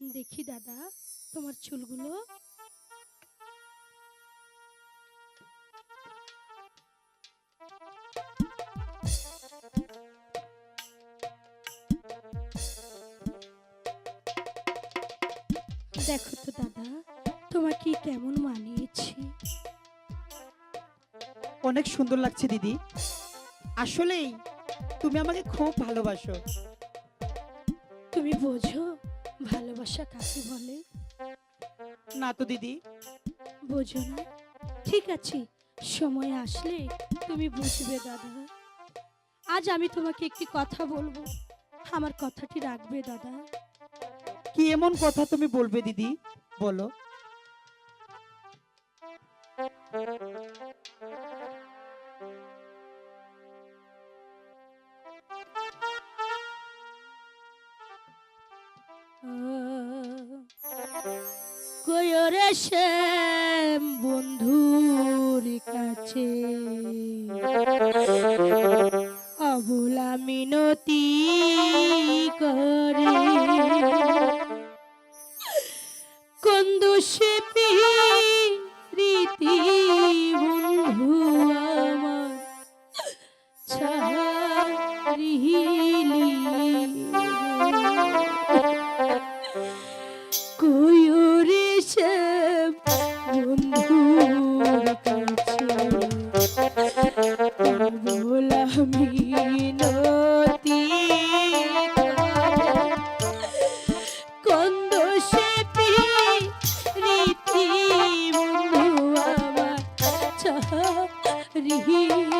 দেখি দাদা তোমার চুলগুলো। দেখো তো দাদা তোমাকে কেমন মানিয়েছি। অনেক সুন্দর লাগছে দিদি। আসলেই তুমি আমাকে খুব ভালোবাসো। তুমি বোঝো ভালোবাসা কাকে বলে? না তো দিদি। বোঝো না। ঠিক আছে সময় আসলে তুমি বুঝবে দাদা। আজ আমি তোমাকে একটি কথা বলব। আমার কথাটি রাখবে দাদা। কি এমন কথা তুমি বলবে দিদি? বলো। কয়রে শ্যাম বন্ধুর কাছে? অবলা মিনতি করে नहीं